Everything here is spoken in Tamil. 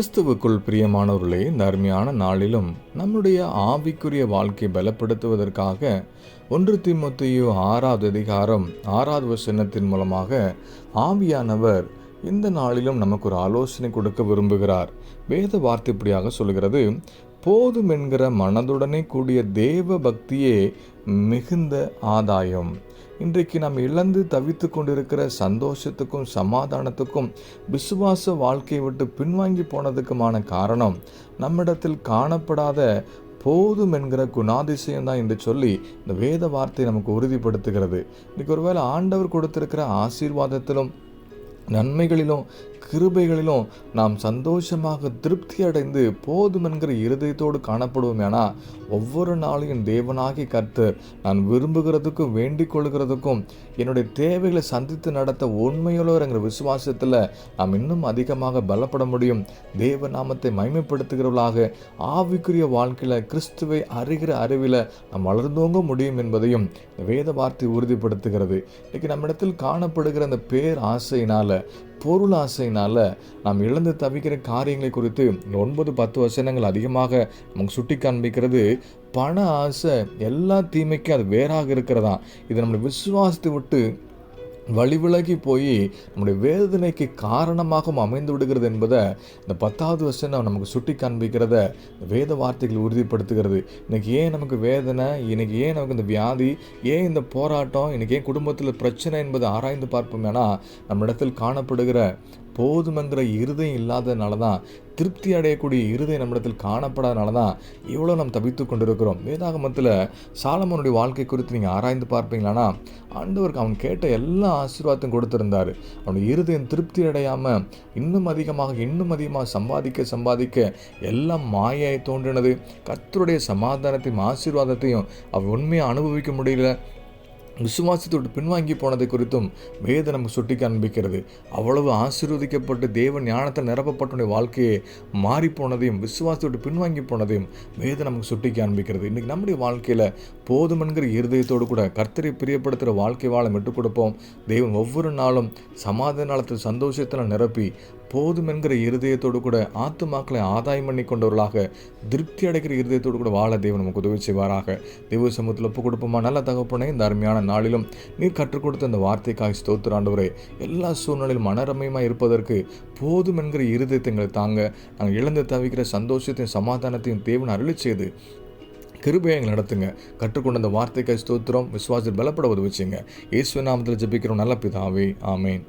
கிறிஸ்துவுக்குள் பிரியமானவர்களே இந்த அருமையான நாளிலும் நம்முடைய ஆவிக்குரிய வாழ்க்கையை பலப்படுத்துவதற்காக ஒன்று திமுத்தையோ ஆறாவது அதிகாரம் ஆறாவது வசனத்தின் மூலமாக ஆவியானவர் இந்த நாளிலும் நமக்கு ஒரு ஆலோசனை கொடுக்க விரும்புகிறார். வேத வார்த்தை இப்படியாக சொல்கிறது போதும் என்கிற மனதுடனே கூடிய தேவ பக்தியே மிகுந்த ஆதாயம். இன்றைக்கு நாம் இழந்து தவித்து கொண்டிருக்கிற சந்தோஷத்துக்கும் சமாதானத்துக்கும் விசுவாச வாழ்க்கையை விட்டு பின்வாங்கி போனதுக்குமான காரணம் நம்மிடத்தில் காணப்படாத போதும் என்கிற குணாதிசயம் தான் என்று சொல்லி இந்த வேத வார்த்தை நமக்கு உறுதிப்படுத்துகிறது. இன்னைக்கு ஒருவேளை ஆண்டவர் கொடுத்திருக்கிற ஆசீர்வாதத்திலும் நன்மைகளிலும் கிருபைகளிலும் நாம் சந்தோஷமாக திருப்தி அடைந்து போதும் என்கிற இருதயத்தோடு காணப்படுவோம் ஏன்னா ஒவ்வொரு நாளையும் தேவனாகி கற்று நான் விரும்புகிறதுக்கும் வேண்டிக் கொள்கிறதுக்கும் என்னுடைய தேவைகளை சந்தித்து நடத்த உண்மையுள்ளவர் என்கிற விசுவாசத்தில் நாம் இன்னும் அதிகமாக பலப்பட முடியும். தேவ நாமத்தை மைமைப்படுத்துகிறவர்களாக ஆவிக்குரிய வாழ்க்கையில் கிறிஸ்துவை அறிகிற அறிவில் நாம் வளர்ந்தோங்க முடியும் என்பதையும் வேத வார்த்தை உறுதிப்படுத்துகிறது. இன்னைக்கு நம்மிடத்தில் காணப்படுகிற அந்த பேர் ஆசையினால பொருள் நாம் இழந்து தவிக்கிற காரியங்களை குறித்து ஒன்பது பத்து வசனங்கள் அதிகமாக நமக்கு சுட்டி காண்பிக்கிறது. பண ஆசை எல்லா தீமைக்கும் அது வேறாக இருக்கிறதா இது நம்மளை விசுவாசத்தை விட்டு வழிவிலகி போய் நம்முடைய வேதனைக்கு காரணமாகவும் அமைந்து விடுகிறது என்பதை இந்த பத்தாவது வருஷம் நமக்கு சுட்டி காண்பிக்கிறத வேத வார்த்தைகள் உறுதிப்படுத்துகிறது. இன்னைக்கு ஏன் நமக்கு வேதனை? இன்னைக்கு ஏன் நமக்கு இந்த வியாதி? ஏன் இந்த போராட்டம்? இன்னைக்கு ஏன் குடும்பத்தில் பிரச்சனை என்பதை ஆராய்ந்து பார்ப்போம் ஏன்னா நம்மிடத்தில் காணப்படுகிற போதுமங்கிற இருதயம் இல்லாததுனால தான் திருப்தி அடையக்கூடிய இருதயம் நம்மிடத்தில் காணப்படாதனால தான் இவ்வளோ நாம் தவித்து கொண்டிருக்கிறோம். வேதாகமத்தில் சாலமோனுடைய வாழ்க்கை குறித்து நீங்கள் ஆராய்ந்து பார்ப்பீங்களானா ஆண்டவருக்கு அவன் கேட்ட எல்லா ஆசீர்வாதத்தையும் கொடுத்துருந்தார். அவனுடைய இருதயம் திருப்தி அடையாமல் இன்னும் அதிகமாக இன்னும் அதிகமாக சம்பாதிக்க சம்பாதிக்க எல்லாம் மாயாய் தோன்றினது. கத்தருடைய சமாதானத்தையும் ஆசீர்வாதத்தையும் அவன் உண்மையாக அனுபவிக்க முடியல. விசுவாசத்தோடு பின்வாங்கி போனதை குறித்தும் வேதம் நமக்கு சுட்டி காண்பிக்கிறது. அவ்வளவு ஆசீர்வதிக்கப்பட்டு தேவ ஞானத்தில் நிரப்பப்பட்டுடைய வாழ்க்கையை மாறி போனதையும் விசுவாசத்தோடு பின்வாங்கி போனதையும் வேதம் நமக்கு சுட்டி காண்பிக்கிறது. இன்றைக்கி நம்முடைய வாழ்க்கையில் போதுமென்கிற இருதயத்தோடு கூட கர்த்தரை பிரியப்படுத்துகிற வாழ்க்கை வாழ விட்டுக் கொடுப்போம். தெய்வம் ஒவ்வொரு நாளும் சமாதானத்தில் சந்தோஷத்தில் நிரப்பி போதும் என்கிற இருதயத்தோடு கூட ஆத்துமாக்களை ஆதாயம் பண்ணி கொண்டவர்களாக திருப்தி அடைகிற இருதயத்தோடு கூட வாழ தேவன் நமக்கு உதவி செய்வாராக. தெய்வ சமூகத்தில் ஒப்பு கொடுப்போமா? நல்ல தகப்பனே இந்த அருமையான நாளிலும் நீர் கற்றுக் கொடுத்த அந்த வார்த்தைக்காக ஸ்தோத்திராண்டவரே எல்லா சூழ்நிலையிலும் மனரமயமாக இருப்பதற்கு போதும் என்கிற இருதயத்தை எங்களை தாங்க. நாங்கள் இழந்து தவிக்கிற சந்தோஷத்தையும் சமாதானத்தையும் தேவன் அருளி செய்து கிருபையை எங்களை நடத்துங்க. கற்றுக்கொண்ட அந்த வார்த்தைக்காய் ஸ்தோத்திரம் விசுவாசத்தில் பலப்பட உதவிச்சிங்க இயேசு நாமத்தில் ஜபிக்கிறோம். நல்ல பிதாவே ஆமேன்.